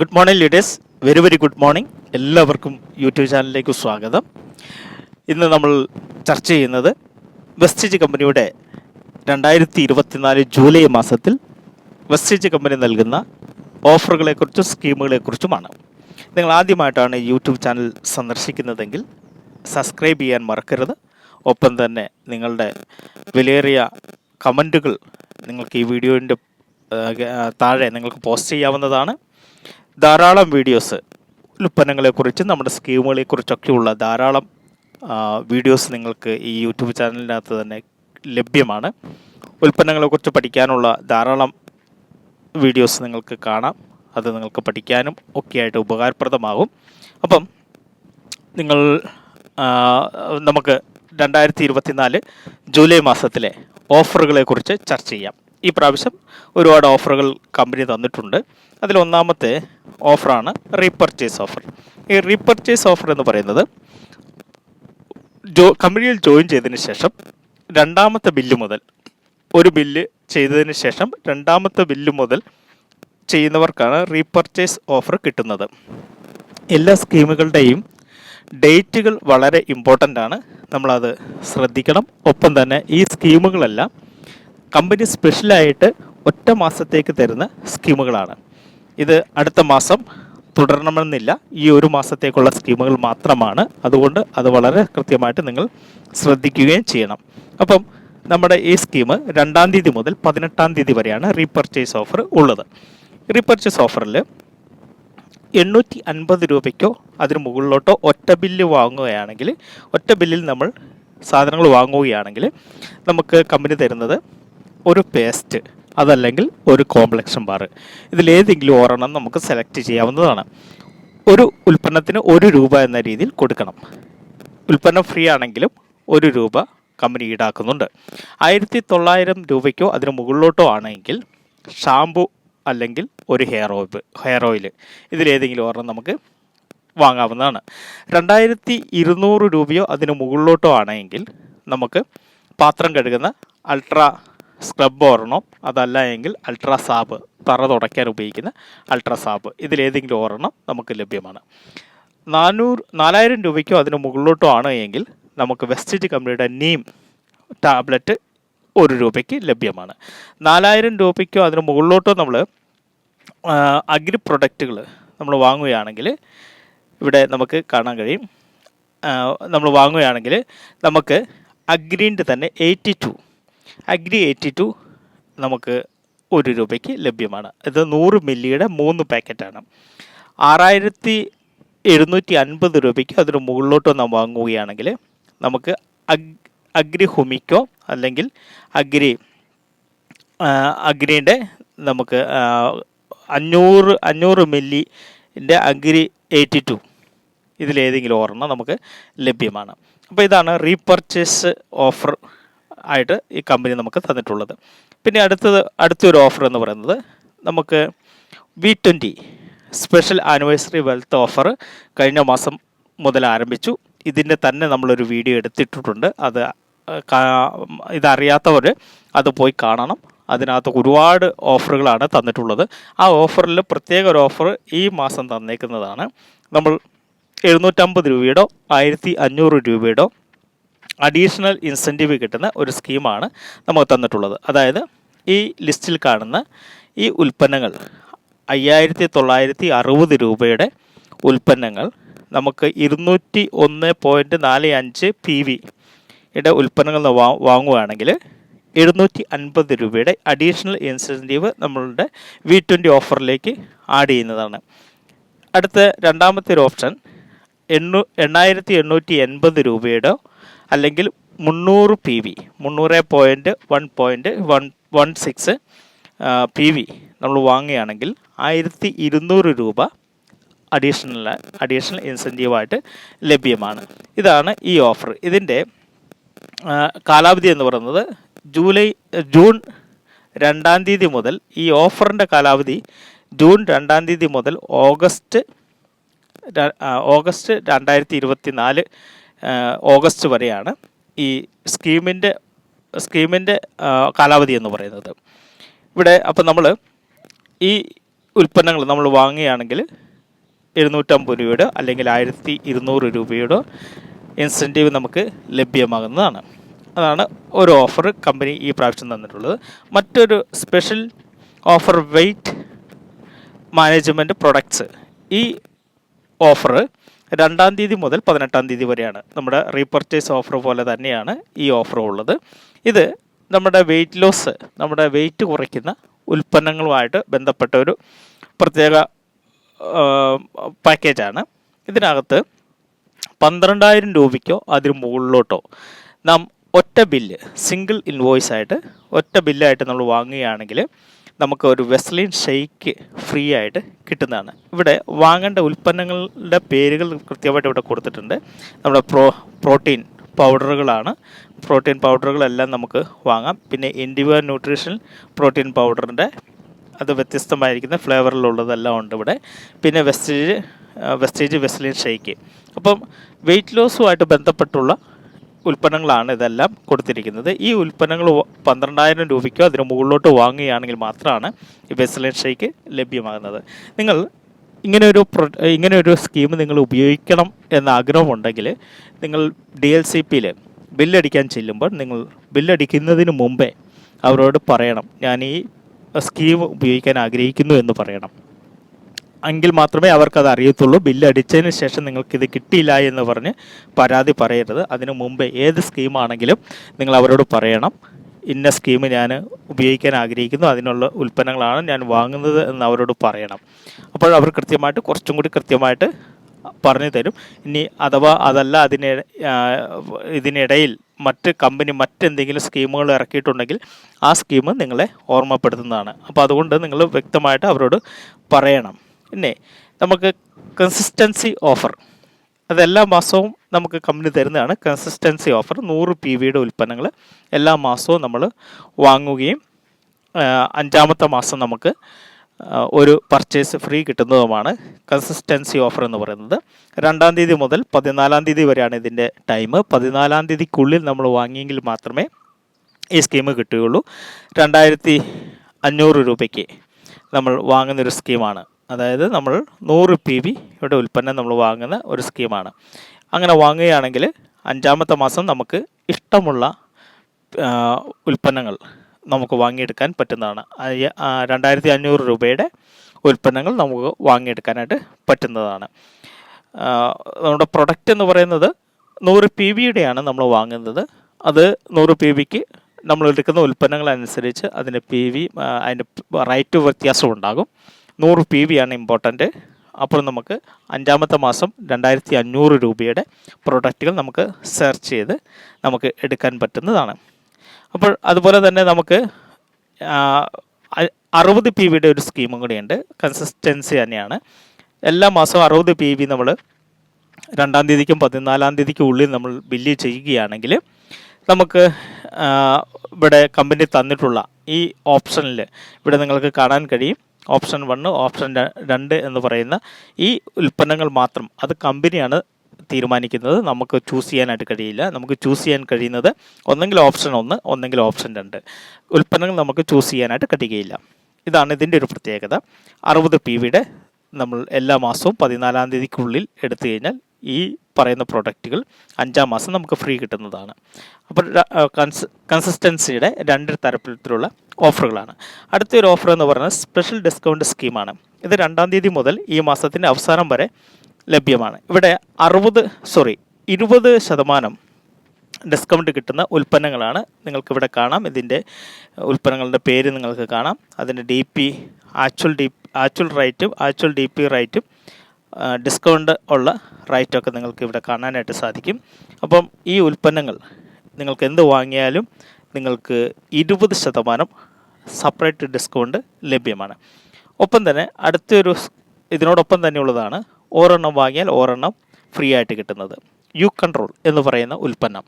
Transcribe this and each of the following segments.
Good morning leaders very very good morning എല്ലാവർക്കും YouTube ചാനലിലേക്ക് സ്വാഗതം. ഇന്ന് നമ്മൾ ചർച്ച ചെയ്യുന്നത് വെസ്റ്റേജ് കമ്പനിയുടെ രണ്ടായിരത്തി ഇരുപത്തിനാല് ജൂലൈ മാസത്തിൽ വെസ്റ്റേജ് കമ്പനി നൽകുന്ന ഓഫറുകളെക്കുറിച്ചും സ്കീമുകളെക്കുറിച്ചുമാണ്. നിങ്ങൾ ആദ്യമായിട്ടാണ് യൂട്യൂബ് ചാനൽ സന്ദർശിക്കുന്നതെങ്കിൽ സബ്സ്ക്രൈബ് ചെയ്യാൻ മറക്കരുത്. ഒപ്പം തന്നെ നിങ്ങളുടെ വിലയേറിയ കമന്റുകൾ നിങ്ങൾക്ക് ഈ വീഡിയോന്റെ താഴെ നിങ്ങൾക്ക് പോസ്റ്റ് ചെയ്യാവുന്നതാണ്. ധാരാളം വീഡിയോസ് ഉൽപ്പന്നങ്ങളെക്കുറിച്ചും നമ്മുടെ സ്കീമുകളെക്കുറിച്ചൊക്കെയുള്ള ധാരാളം വീഡിയോസ് നിങ്ങൾക്ക് ഈ യൂട്യൂബ് ചാനലിനകത്ത് തന്നെ ലഭ്യമാണ്. ഉൽപ്പന്നങ്ങളെക്കുറിച്ച് പഠിക്കാനുള്ള ധാരാളം വീഡിയോസ് നിങ്ങൾക്ക് കാണാം. അത് നിങ്ങൾക്ക് പഠിക്കാനും ഒക്കെയായിട്ട് ഉപകാരപ്രദമാകും. അപ്പം നിങ്ങൾ നമുക്ക് രണ്ടായിരത്തി ഇരുപത്തിനാല് ജൂലൈ മാസത്തിലെ ഓഫറുകളെക്കുറിച്ച് ചർച്ച ചെയ്യാം. ഈ പ്രാവശ്യം ഒരുപാട് ഓഫറുകൾ കമ്പനി തന്നിട്ടുണ്ട്. അതിൽ ഒന്നാമത്തെ ഓഫറാണ് റീപർച്ചേസ് ഓഫർ ഈ റീപർച്ചേസ് ഓഫർ എന്ന് പറയുന്നത് ജോ കമ്പനിയിൽ ജോയിൻ ചെയ്തതിന് ശേഷം രണ്ടാമത്തെ ബില്ല് മുതൽ ഒരു ബില്ല് ചെയ്തതിന് ശേഷം രണ്ടാമത്തെ ബില്ല് മുതൽ ചെയ്യുന്നവർക്കാണ് റീപർച്ചേസ് ഓഫർ കിട്ടുന്നത്. എല്ലാ സ്കീമുകളുടെയും ഡേറ്റുകൾ വളരെ ഇമ്പോർട്ടന്റ് ആണ്. നമ്മളത് ശ്രദ്ധിക്കണം. ഒപ്പം തന്നെ ഈ സ്കീമുകളെല്ലാം കമ്പനി സ്പെഷ്യലായിട്ട് ഒറ്റ മാസത്തേക്ക് തരുന്ന സ്കീമുകളാണ്. ഇത് അടുത്ത മാസം തുടരണമെന്നില്ല. ഈ ഒരു മാസത്തേക്കുള്ള സ്കീമുകൾ മാത്രമാണ്. അതുകൊണ്ട് അത് വളരെ കൃത്യമായിട്ട് നിങ്ങൾ ശ്രദ്ധിക്കുകയും ചെയ്യണം. അപ്പം നമ്മുടെ ഈ സ്കീം രണ്ടാം തീയതി മുതൽ പതിനെട്ടാം തീയതി വരെയാണ് റീപർച്ചേസ് ഓഫർ ഉള്ളത്. റീപർച്ചേസ് ഓഫറിൽ എണ്ണൂറ്റി അൻപത് രൂപയ്ക്കോ അതിന് മുകളിലോട്ടോ ഒറ്റ ബില്ല് വാങ്ങുകയാണെങ്കിൽ ഒറ്റ ബില്ലിൽ നമ്മൾ സാധനങ്ങൾ വാങ്ങുകയാണെങ്കിൽ നമുക്ക് കമ്പനി തരുന്നത് ഒരു പേസ്റ്റ് അതല്ലെങ്കിൽ ഒരു കോംപ്ലക്ഷൻ ബാർ ഇതിലേതെങ്കിലും ഒരെണ്ണം നമുക്ക് സെലക്ട് ചെയ്യാവുന്നതാണ്. ഒരു ഉൽപ്പന്നത്തിന് ഒരു രൂപ എന്ന രീതിയിൽ കൊടുക്കണം. ഉൽപ്പന്നം ഫ്രീ ആണെങ്കിലും ഒരു രൂപ കമ്പനി ഈടാക്കുന്നുണ്ട്. ആയിരത്തി തൊള്ളായിരം രൂപയ്ക്കോ അതിന് മുകളിലോട്ടോ ആണെങ്കിൽ ഷാംപൂ അല്ലെങ്കിൽ ഒരു ഹെയർ ഓയിൽ ഹെയർ ഓയിൽ ഇതിലേതെങ്കിലും ഒരെണ്ണം നമുക്ക് വാങ്ങാവുന്നതാണ്. രണ്ടായിരത്തി ഇരുന്നൂറ് രൂപയോ അതിന് മുകളിലോട്ടോ ആണെങ്കിൽ നമുക്ക് പാത്രം കഴുകുന്ന അൾട്രാ സ്ക്രബ് ഒരെണ്ണം അതല്ല എങ്കിൽ അൾട്രാസാബ് തറ തുടയ്ക്കാൻ ഉപയോഗിക്കുന്ന അൾട്രാസാബ് ഇതിലേതെങ്കിലും ഒരെണ്ണം നമുക്ക് ലഭ്യമാണ്. നാനൂറ് നാലായിരം രൂപയ്ക്കോ അതിന് മുകളിലോട്ടോ ആണ് എങ്കിൽ നമുക്ക് വെസ്റ്റേജ് കമ്പനിയുടെ നീം ടാബ്ലറ്റ് ഒരു രൂപയ്ക്ക് ലഭ്യമാണ്. നാലായിരം രൂപയ്ക്കോ അതിന് മുകളിലോട്ടോ നമ്മൾ അഗ്രി പ്രൊഡക്റ്റുകൾ നമ്മൾ വാങ്ങുകയാണെങ്കിൽ ഇവിടെ നമുക്ക് കാണാൻ കഴിയും. നമ്മൾ വാങ്ങുകയാണെങ്കിൽ നമുക്ക് അഗ്രീന്റെ തന്നെ eighty two Agri eighty two നമുക്ക് ഒരു രൂപയ്ക്ക് ലഭ്യമാണ്. ഇത് നൂറ് മില്ലിയുടെ മൂന്ന് പാക്കറ്റാണ്. ആറായിരത്തി എഴുന്നൂറ്റി അൻപത് രൂപയ്ക്ക് അതിന് മുകളിലോട്ട് നാം വാങ്ങുകയാണെങ്കിൽ നമുക്ക് അഗ് അഗ്രി ഹുമിക്കോ അല്ലെങ്കിൽ അഗ്രി അഗ്രീന്റെ നമുക്ക് അഞ്ഞൂറ് അഞ്ഞൂറ് മില്ലിന്റെ അഗ്രി എയ്റ്റി ടു ഇതിലേതെങ്കിലും ഒരെണ്ണം നമുക്ക് ലഭ്യമാണ്. അപ്പോൾ ഇതാണ് റീപർച്ചേസ് ഓഫർ ആയിട്ട് ഈ കമ്പനി നമുക്ക് തന്നിട്ടുള്ളത്. പിന്നെ അടുത്തത് അടുത്തൊരു ഓഫർ എന്ന് പറയുന്നത് നമുക്ക് V twenty special anniversary wealth offer കഴിഞ്ഞ മാസം മുതൽ ആരംഭിച്ചു. ഇതിന്റെ തന്നെ നമ്മളൊരു വീഡിയോ എടുത്തിട്ടിട്ടുണ്ട്. അത് ഇതറിയാത്തവർ അത് പോയി കാണണം. അതിനകത്ത് ഒരുപാട് ഓഫറുകളാണ് തന്നിട്ടുള്ളത്. ആ ഓഫറിൽ പ്രത്യേക ഒരു ഓഫർ ഈ മാസം തന്നേക്കുന്നതാണ്. നമ്മൾ എഴുന്നൂറ്റമ്പത് രൂപയുടോ ആയിരത്തി അഞ്ഞൂറ് രൂപയുടോ അഡീഷണൽ ഇൻസെന്റീവ് കിട്ടുന്ന ഒരു സ്കീമാണ് നമുക്ക് തന്നിട്ടുള്ളത്. അതായത് ഈ ലിസ്റ്റിൽ കാണുന്ന ഈ ഉൽപ്പന്നങ്ങൾ അയ്യായിരത്തി തൊള്ളായിരത്തി അറുപത് രൂപയുടെ ഉൽപ്പന്നങ്ങൾ നമുക്ക് ഇരുന്നൂറ്റി ഒന്ന് പോയിന്റ് നാല് അഞ്ച് പി വി യുടെ ഉൽപ്പന്നങ്ങൾ വാ വാങ്ങുകയാണെങ്കിൽ എഴുന്നൂറ്റി അൻപത് രൂപയുടെ അഡീഷണൽ ഇൻസെന്റീവ് നമ്മളുടെ വി ട്വന്റി ഓഫറിലേക്ക് ആഡ് ചെയ്യുന്നതാണ്. അടുത്ത രണ്ടാമത്തെ ഒരു ഓപ്ഷൻ എണ്ണൂ എണ്ണായിരത്തി എണ്ണൂറ്റി എൺപത് രൂപയുടെ അല്ലെങ്കിൽ മുന്നൂറ് പി വി മുന്നൂറ് point one point one one six P V നമ്മൾ വാങ്ങുകയാണെങ്കിൽ ആയിരത്തി ഇരുന്നൂറ് രൂപ അഡീഷണൽ അഡീഷണൽ ഇൻസെന്റീവായിട്ട് ലഭ്യമാണ്. ഇതാണ് ഈ ഓഫർ ഇതിന്റെ കാലാവധി എന്ന് പറയുന്നത് ജൂലൈ ജൂൺ രണ്ടാം തീയതി മുതൽ ഈ ഓഫറിന്റെ കാലാവധി ജൂൺ രണ്ടാം തീയതി മുതൽ ഓഗസ്റ്റ് ഓഗസ്റ്റ് രണ്ടായിരത്തി ഇരുപത്തി നാല് ഓഗസ്റ്റ് വരെയാണ് ഈ സ്കീമിന്റെ സ്കീമിന്റെ കാലാവധി എന്ന് പറയുന്നത്. ഇവിടെ അപ്പം നമ്മൾ ഈ ഉൽപ്പന്നങ്ങൾ നമ്മൾ വാങ്ങുകയാണെങ്കിൽ എഴുന്നൂറ്റമ്പത് രൂപയുടെ അല്ലെങ്കിൽ ആയിരത്തി ഇരുന്നൂറ് രൂപയുടെ ഇൻസെന്റീവ് നമുക്ക് ലഭ്യമാകുന്നതാണ്. അതാണ് ഒരു ഓഫർ കമ്പനി ഈ പ്രാവശ്യം തന്നിട്ടുള്ളത്. മറ്റൊരു special offer weight management products ഈ ഓഫർ രണ്ടാം തീയതി മുതൽ പതിനെട്ടാം തീയതി വരെയാണ് നമ്മുടെ റീപർച്ചേസ് ഓഫർ പോലെ തന്നെയാണ് ഈ ഓഫർ ഉള്ളത്. ഇത് നമ്മുടെ വെയിറ്റ് ലോസ് നമ്മുടെ വെയിറ്റ് കുറയ്ക്കുന്ന ഉൽപ്പന്നങ്ങളുമായിട്ട് ബന്ധപ്പെട്ട ഒരു പ്രത്യേക പാക്കേജാണ് ഇതിനകത്ത് പന്ത്രണ്ടായിരം രൂപയ്ക്കോ അതിന് മുകളിലോട്ടോ നാം ഒറ്റ ബില്ല് സിംഗിൾ ഇൻവോയ്സ് ആയിട്ട് ഒറ്റ ബില്ലായിട്ട് നമ്മൾ വാങ്ങുകയാണെങ്കിൽ നമുക്ക് ഒരു വെസ്ലിൻ ഷെയ്ക്ക് ഫ്രീ ആയിട്ട് കിട്ടുന്നതാണ്. ഇവിടെ വാങ്ങേണ്ട ഉൽപ്പന്നങ്ങളുടെ പേരുകൾ കൃത്യമായിട്ട് ഇവിടെ കൊടുത്തിട്ടുണ്ട്. നമ്മുടെ പ്രോ പ്രോട്ടീൻ പൗഡറുകളാണ്. പ്രോട്ടീൻ പൗഡറുകളെല്ലാം നമുക്ക് വാങ്ങാം. പിന്നെ ഇൻഡിവ ന്യൂട്രീഷൻ പ്രോട്ടീൻ പൗഡറിന്റെ അത് വ്യത്യസ്തമായിരിക്കുന്ന ഫ്ലേവറിലുള്ളതെല്ലാം ഉണ്ട് ഇവിടെ. പിന്നെ വെസ്റ്റേജ് വെസ്റ്റേജ് വെസ്ലിൻ ഷെയ്ക്ക്. അപ്പം വെയിറ്റ് ലോസുമായിട്ട് ബന്ധപ്പെട്ടുള്ള ഉൽപ്പന്നങ്ങളാണ് ഇതെല്ലാം കൊടുത്തിരിക്കുന്നത്. ഈ ഉൽപ്പന്നങ്ങൾ പന്ത്രണ്ടായിരം രൂപയ്ക്കോ അതിന് മുകളിലോട്ട് വാങ്ങുകയാണെങ്കിൽ മാത്രമാണ് ഈ വെസ്ലിൻ ഷേക്ക് ലഭ്യമാകുന്നത്. നിങ്ങൾ ഇങ്ങനെ ഒരു ഇങ്ങനെ ഒരു സ്കീം നിങ്ങൾ ഉപയോഗിക്കണം എന്ന ആഗ്രഹമുണ്ടെങ്കിൽ നിങ്ങൾ ഡി എൽ സി പിയിൽ ബില്ലടിക്കാൻ ചെല്ലുമ്പോൾ നിങ്ങൾ ബില്ലടിക്കുന്നതിന് മുമ്പേ അവരോട് പറയണം ഞാൻ ഈ സ്കീം ഉപയോഗിക്കാൻ ആഗ്രഹിക്കുന്നു എന്ന് പറയണം. എങ്കിൽ മാത്രമേ അവർക്കത് അറിയത്തുള്ളൂ. ബില്ല് അടിച്ചതിന് ശേഷം നിങ്ങൾക്ക് ഇത് കിട്ടിയില്ല എന്ന് പറഞ്ഞ് പരാതി പറയരുത്. അതിനു മുമ്പേ ഏത് സ്കീമാണെങ്കിലും നിങ്ങൾ അവരോട് പറയണം. ഇന്ന സ്കീം ഞാൻ ഉപയോഗിക്കാൻ ആഗ്രഹിക്കുന്നു. അതിനുള്ള ഉൽപ്പന്നങ്ങളാണ് ഞാൻ വാങ്ങുന്നത് എന്ന് അവരോട് പറയണം. അപ്പോൾ അവർ കൃത്യമായിട്ട് കുറച്ചും കൂടി കൃത്യമായിട്ട് പറഞ്ഞു തരും. ഇനി അഥവാ അതല്ല അതിന് ഇതിനിടയിൽ മറ്റ് കമ്പനി മറ്റെന്തെങ്കിലും സ്കീമുകൾ ഇറക്കിയിട്ടുണ്ടെങ്കിൽ ആ സ്കീം നിങ്ങളെ ഓർമ്മപ്പെടുത്തുന്നതാണ്. അപ്പോൾ അതുകൊണ്ട് നിങ്ങൾ വ്യക്തമായിട്ട് അവരോട് പറയണം. പിന്നെ നമുക്ക് കൺസിസ്റ്റൻസി ഓഫർ അതെല്ലാ മാസവും നമുക്ക് കമ്പനി തരുന്നതാണ്. കൺസിസ്റ്റൻസി ഓഫർ നൂറ് പി വിയുടെ ഉൽപ്പന്നങ്ങൾ എല്ലാ മാസവും നമ്മൾ വാങ്ങുകയും അഞ്ചാമത്തെ മാസം നമുക്ക് ഒരു പർച്ചേസ് ഫ്രീ കിട്ടുന്നതുമാണ് കൺസിസ്റ്റൻസി ഓഫർ എന്ന് പറയുന്നത്. രണ്ടാം തീയതി മുതൽ പതിനാലാം തീയതി വരെയാണ് ഇതിന്റെ ടൈം പതിനാലാം തീയതിക്കുള്ളിൽ നമ്മൾ വാങ്ങിയെങ്കിൽ മാത്രമേ ഈ സ്കീം കിട്ടുകയുള്ളൂ. രണ്ടായിരത്തി അഞ്ഞൂറ് രൂപയ്ക്ക് നമ്മൾ വാങ്ങുന്നൊരു സ്കീമാണ് അതായത് നമ്മൾ നൂറ് പി വിയുടെ ഉൽപ്പന്നം നമ്മൾ വാങ്ങുന്ന ഒരു സ്കീമാണ്. അങ്ങനെ വാങ്ങുകയാണെങ്കിൽ അഞ്ചാമത്തെ മാസം നമുക്ക് ഇഷ്ടമുള്ള ഉൽപ്പന്നങ്ങൾ നമുക്ക് വാങ്ങിയെടുക്കാൻ പറ്റുന്നതാണ്. രണ്ടായിരത്തി അഞ്ഞൂറ് രൂപയുടെ ഉൽപ്പന്നങ്ങൾ നമുക്ക് വാങ്ങിയെടുക്കാനായിട്ട് പറ്റുന്നതാണ്. നമ്മുടെ പ്രൊഡക്റ്റ് എന്ന് പറയുന്നത് നൂറ് പി വിയുടെയാണ് നമ്മൾ വാങ്ങുന്നത്. അത് നൂറ് പി വിക്ക് നമ്മൾ എടുക്കുന്ന ഉൽപ്പന്നങ്ങളനുസരിച്ച് അതിന്റെ പി വി അതിന്റെ റേറ്റ് വ്യത്യാസം ഉണ്ടാകും. നൂറ് പി വി ആണ് ഇമ്പോർട്ടന്റ് അപ്പോൾ നമുക്ക് അഞ്ചാമത്തെ മാസം രണ്ടായിരത്തി അഞ്ഞൂറ് രൂപയുടെ പ്രൊഡക്റ്റുകൾ നമുക്ക് സെർച്ച് ചെയ്ത് നമുക്ക് എടുക്കാൻ പറ്റുന്നതാണ്. അപ്പോൾ അതുപോലെ തന്നെ നമുക്ക് അറുപത് പി വിയുടെ ഒരു സ്കീമും കൂടിയുണ്ട് കൺസിസ്റ്റൻസി തന്നെയാണ്. എല്ലാ മാസവും അറുപത് പി വി നമ്മൾ രണ്ടാം തീയതിക്കും പതിനാലാം തീയതിക്കും ഉള്ളിൽ നമ്മൾ ബില്ല് ചെയ്യുകയാണെങ്കിൽ നമുക്ക് ഇവിടെ കമ്പനി തന്നിട്ടുള്ള ഈ ഓപ്ഷനിൽ ഇവിടെ നിങ്ങൾക്ക് കാണാൻ കഴിയും. ഓപ്ഷൻ വണ്ണ് ഓപ്ഷൻ രണ്ട് എന്ന് പറയുന്ന ഈ ഉൽപ്പന്നങ്ങൾ മാത്രം അത് കമ്പനിയാണ് തീരുമാനിക്കുന്നത്. നമുക്ക് ചൂസ് ചെയ്യാനായിട്ട് കഴിയില്ല. നമുക്ക് ചൂസ് ചെയ്യാൻ കഴിയുന്നത് ഒന്നെങ്കിൽ ഓപ്ഷൻ ഒന്ന് ഒന്നെങ്കിൽ ഓപ്ഷൻ രണ്ട്. ഉൽപ്പന്നങ്ങൾ നമുക്ക് ചൂസ് ചെയ്യാനായിട്ട് കഴിയുകയില്ല. ഇതാണ് ഇതിന്റെ ഒരു പ്രത്യേകത. അറുപത് പി വിയുടെ നമ്മൾ എല്ലാ മാസവും പതിനാലാം തീയതിക്കുള്ളിൽ എടുത്തു കഴിഞ്ഞാൽ ഈ പറയുന്ന പ്രൊഡക്റ്റുകൾ അഞ്ചാം മാസം നമുക്ക് ഫ്രീ കിട്ടുന്നതാണ്. അപ്പോൾ കൺസ് കൺസിസ്റ്റൻസിയുടെ രണ്ട് തരത്തിലുള്ള ഓഫറുകളാണ് അടുത്തൊരു ഓഫർ എന്ന് പറയുന്നത് സ്പെഷ്യൽ ഡിസ്കൗണ്ട് സ്കീമാണ് ഇത് രണ്ടാം തീയതി മുതൽ ഈ മാസത്തിന്റെ അവസാനം വരെ ലഭ്യമാണ്. ഇവിടെ അറുപത് സോറി ഇരുപത് ശതമാനം ഡിസ്കൗണ്ട് കിട്ടുന്ന ഉൽപ്പന്നങ്ങളാണ് നിങ്ങൾക്കിവിടെ കാണാം. ഇതിന്റെ ഉൽപ്പന്നങ്ങളുടെ പേര് നിങ്ങൾക്ക് കാണാം. അതിന്റെ D P actual D actual റേറ്റും ആക്ച്വൽ ഡി പി റേറ്റും ഡിസ്കൗണ്ട് ഉള്ള റേറ്റൊക്കെ നിങ്ങൾക്ക് ഇവിടെ കാണാനായിട്ട് സാധിക്കും. അപ്പം ഈ ഉൽപ്പന്നങ്ങൾ നിങ്ങൾക്ക് എന്ത് വാങ്ങിയാലും നിങ്ങൾക്ക് ഇരുപത് ശതമാനം സെപ്പറേറ്റ് ഡിസ്കൗണ്ട് ലഭ്യമാണ്. ഒപ്പം തന്നെ അടുത്തൊരു ഇതിനോടൊപ്പം തന്നെയുള്ളതാണ് ഓരെണ്ണം വാങ്ങിയാൽ ഓരെണ്ണം ഫ്രീ ആയിട്ട് കിട്ടുന്നത്. യു കൺട്രോൾ എന്ന് പറയുന്ന ഉൽപ്പന്നം.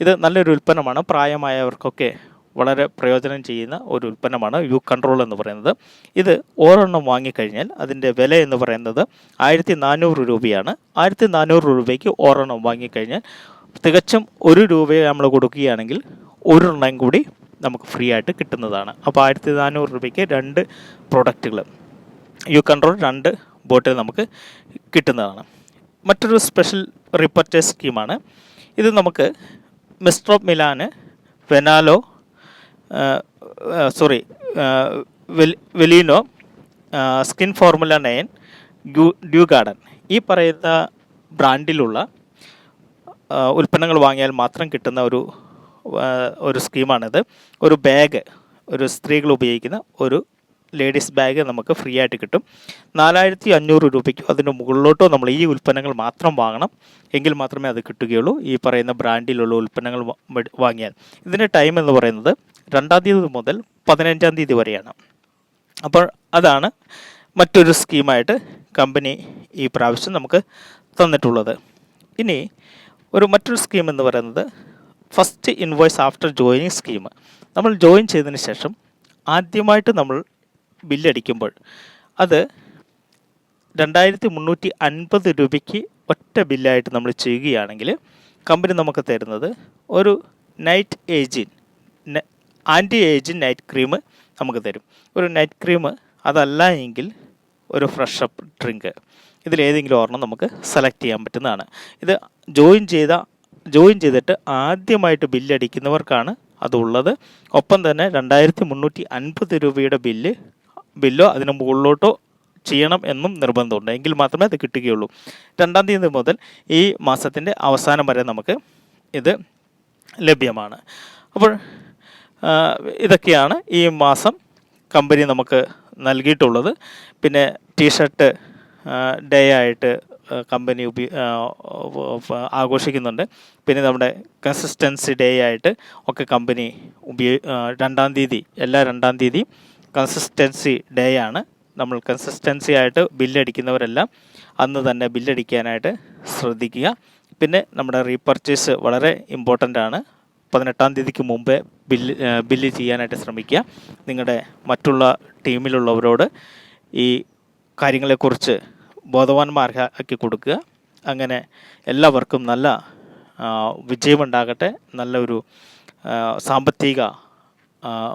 ഇത് നല്ലൊരു ഉൽപ്പന്നമാണ്. പ്രായമായവർക്കൊക്കെ വളരെ പ്രയോജനം ചെയ്യുന്ന ഒരു ഉൽപ്പന്നമാണ് യു കൺട്രോൾ എന്ന് പറയുന്നത്. ഇത് ഓരോണ്ണം വാങ്ങിക്കഴിഞ്ഞാൽ അതിന്റെ വില എന്ന് പറയുന്നത് ആയിരത്തി നാനൂറ് രൂപയാണ്. ആയിരത്തി നാനൂറ് രൂപയ്ക്ക് ഓരോണ്ണം വാങ്ങിക്കഴിഞ്ഞാൽ തികച്ചും ഒരു രൂപയെ നമ്മൾ കൊടുക്കുകയാണെങ്കിൽ ഒരെണ്ണം കൂടി നമുക്ക് ഫ്രീ ആയിട്ട് കിട്ടുന്നതാണ്. അപ്പോൾ ആയിരത്തി നാനൂറ് രൂപയ്ക്ക് രണ്ട് പ്രൊഡക്റ്റുകൾ യു കൺട്രോൾ രണ്ട് ബോട്ടിൽ നമുക്ക് കിട്ടുന്നതാണ്. മറ്റൊരു സ്പെഷ്യൽ റീപർച്ചേസ് സ്കീമാണ്. ഇത് നമുക്ക് മിസ്റ്റർ ഓഫ് മിലാന് വെനാലോ sorry വെലീനോ skin formula nine dew garden. ഈ പറയുന്ന ബ്രാൻഡിലുള്ള ഉൽപ്പന്നങ്ങൾ വാങ്ങിയാൽ മാത്രം കിട്ടുന്ന ഒരു ഒരു സ്കീമാണിത്. ഒരു ബാഗ് ഒരു സ്ത്രീകൾ ഉപയോഗിക്കുന്ന ഒരു ലേഡീസ് ബാഗ് നമുക്ക് ഫ്രീ ആയിട്ട് കിട്ടും. നാലായിരത്തി അഞ്ഞൂറ് രൂപയ്ക്കോ അതിന് മുകളിലോട്ടോ നമ്മൾ ഈ ഉൽപ്പന്നങ്ങൾ മാത്രം വാങ്ങണം. എങ്കിൽ മാത്രമേ അത് കിട്ടുകയുള്ളൂ. ഈ പറയുന്ന ബ്രാൻഡിലുള്ള ഉൽപ്പന്നങ്ങൾ വാങ്ങിയാൽ. ഇതിന്റെ ടൈം എന്ന് പറയുന്നത് രണ്ടാം തീയതി മുതൽ പതിനഞ്ചാം തീയതി വരെയാണ്. അപ്പോൾ അതാണ് മറ്റൊരു സ്കീമായിട്ട് കമ്പനി ഈ പ്രാവശ്യം നമുക്ക് തന്നിട്ടുള്ളത്. ഇനി ഒരു മറ്റൊരു സ്കീം എന്ന് പറയുന്നത് first invoice after joining scheme. നമ്മൾ ജോയിൻ ചെയ്തതിന് ശേഷം ആദ്യമായിട്ട് നമ്മൾ ബില്ലടിക്കുമ്പോൾ അത് രണ്ടായിരത്തി മുന്നൂറ്റി അൻപത് രൂപയ്ക്ക് ഒറ്റ ബില്ലായിട്ട് നമ്മൾ ചെയ്യുകയാണെങ്കിൽ കമ്പനി നമുക്ക് തരുന്നത് ഒരു night ageing anti ageing night cream നമുക്ക് തരും. ഒരു നൈറ്റ് ക്രീം അതല്ല എങ്കിൽ ഒരു ഫ്രഷ് അപ്പ് ഡ്രിങ്ക് ഇതിലേതെങ്കിലും ഒരെണ്ണം നമുക്ക് സെലക്ട് ചെയ്യാൻ പറ്റുന്നതാണ്. ഇത് ജോയിൻ ചെയ്ത ജോയിൻ ചെയ്തിട്ട് ആദ്യമായിട്ട് ബില്ലടിക്കുന്നവർക്കാണ് അതുള്ളത് ഒപ്പം തന്നെ രണ്ടായിരത്തി മുന്നൂറ്റി അൻപത് രൂപയുടെ ബില്ല് ബില്ലോ അതിന് മുകളിലോട്ടോ ചെയ്യണം എന്നും നിർബന്ധമുണ്ട്. എങ്കിൽ മാത്രമേ അത് കിട്ടുകയുള്ളൂ. രണ്ടാം തീയതി മുതൽ ഈ മാസത്തിന്റെ അവസാനം വരെ നമുക്ക് ഇത് ലഭ്യമാണ്. അപ്പോൾ ഇതൊക്കെയാണ് ഈ മാസം കമ്പനി നമുക്ക് നൽകിയിട്ടുള്ളത്. പിന്നെ ടീഷർട്ട് ഡേ ആയിട്ട് കമ്പനി ഉപയോ ആഘോഷിക്കുന്നുണ്ട്. പിന്നെ നമ്മുടെ കൺസിസ്റ്റൻസി ഡേ ആയിട്ട് ഒക്കെ കമ്പനി ഉപയോ രണ്ടാം തീയതി എല്ലാ രണ്ടാം തീയതി കൺസിസ്റ്റൻസി ഡേ ആണ്. നമ്മൾ കൺസിസ്റ്റൻസി ആയിട്ട് ബില്ലടിക്കുന്നവരെല്ലാം അന്ന് തന്നെ ബില്ലടിക്കാനായിട്ട് ശ്രദ്ധിക്കുക. പിന്നെ നമ്മുടെ റീപർച്ചേസ് വളരെ ഇമ്പോർട്ടന്റ് ആണ്. പതിനെട്ടാം തീയതിക്ക് മുമ്പേ ബില്ല് ബില്ല് ചെയ്യാനായിട്ട് ശ്രമിക്കുക. നിങ്ങളുടെ മറ്റുള്ള ടീമിലുള്ളവരോട് ഈ കാര്യങ്ങളെക്കുറിച്ച് ബോധവാന്മാരാക്കി കൊടുക്കുക. അങ്ങനെ എല്ലാവർക്കും നല്ല വിജയമുണ്ടാകട്ടെ നല്ലൊരു സാമ്പത്തിക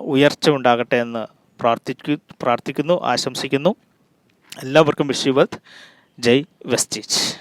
ഉയർച്ച ഉണ്ടാകട്ടെ എന്ന് പ്രാർത്ഥിക്കു പ്രാർത്ഥിക്കുന്നു ആശംസിക്കുന്നു. എല്ലാവർക്കും വിഷ് ജയ് വെസ്റ്റീച്ച്